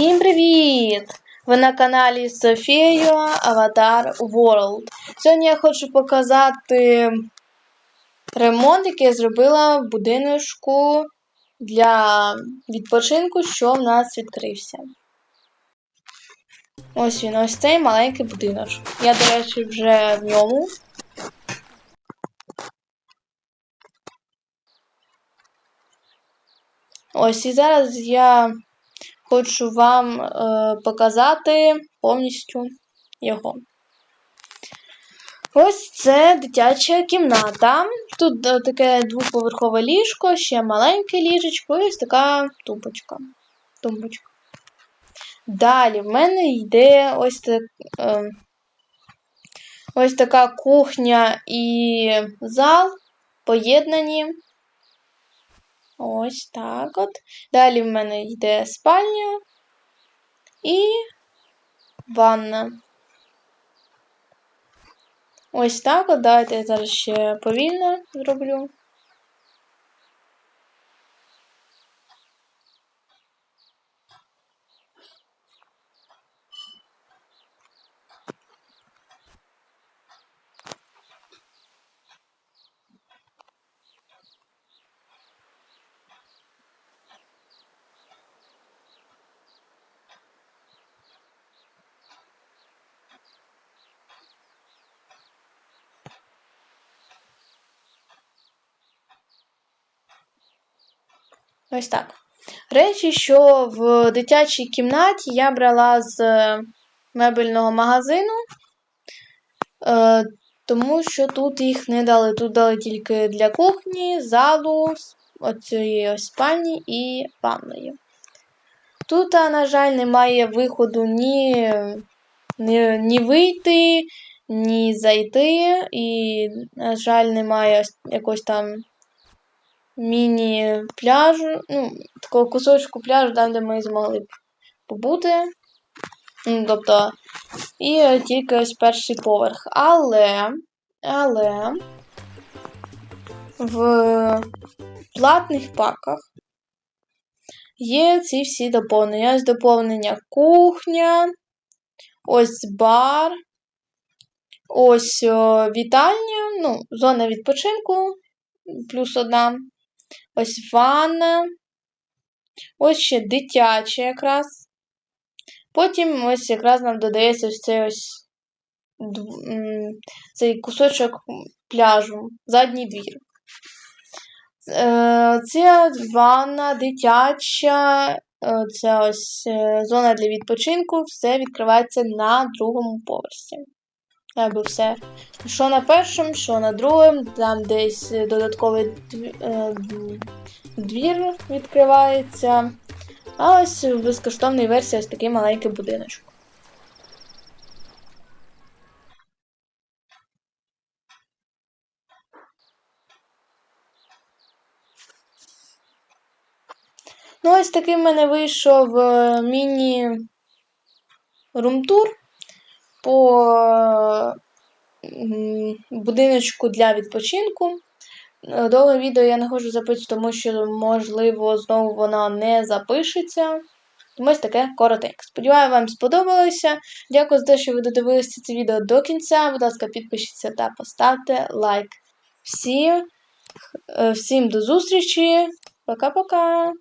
Всім привіт! Ви на каналі Софія Аватар World. Сьогодні я хочу показати ремонт, який я зробила в будиночку для відпочинку, що в нас відкрився. Ось він, ось цей маленький будиночок. Я, до речі, вже в ньому. Ось і зараз я хочу вам е, показати повністю його. Ось це дитяча кімната. Тут е, таке двоповерхове ліжко, ще маленьке ліжечко і ось така тумбочка. тумбочка. Далі в мене йде ось так, е, ось така кухня і зал поєднані. Ось так от. Далі в мене йде спальня і ванна. Ось так от. Давайте я зараз ще повільно зроблю. Ось так. Речі, що в дитячій кімнаті я брала з мебельного магазину, е, тому що тут їх не дали. Тут дали тільки для кухні, залу, оцієї ось спальні і ванної. Тут, на жаль, немає виходу ні, ні, ні вийти, ні зайти, і, на жаль, немає якось там міні-пляжу, ну, такого кусочку пляжу, там, де ми змогли побути. Ну, тобто, і тільки ось перший поверх. Але, але в платних паках є ці всі доповнення. Ось доповнення кухня, ось бар, ось о, вітальня, ну, зона відпочинку плюс одна. Ось ванна. Ось ще дитяче якраз. Потім ось якраз нам додається ось цей ось цей кусочок пляжу, задній двір. Це ванна дитяча, е, ця ось е, зона для відпочинку, все відкривається на другому поверсі. Аби все. Що на першому, що на другому, там десь додатковий двір відкривається. А ось в безкоштовній ось такий маленький будиночок. Ну, ось такий в мене вийшов е, міні-румтур по будиночку для відпочинку. Е, довге відео я не хочу записати, тому що, можливо, знову воно не запишеться. Ось таке коротеньке. Сподіваюся, вам сподобалося. Дякую за те, що ви додивилися це відео до кінця. Будь ласка, підпишіться та поставте лайк. Всім, е, Всім до зустрічі. Пока-пока!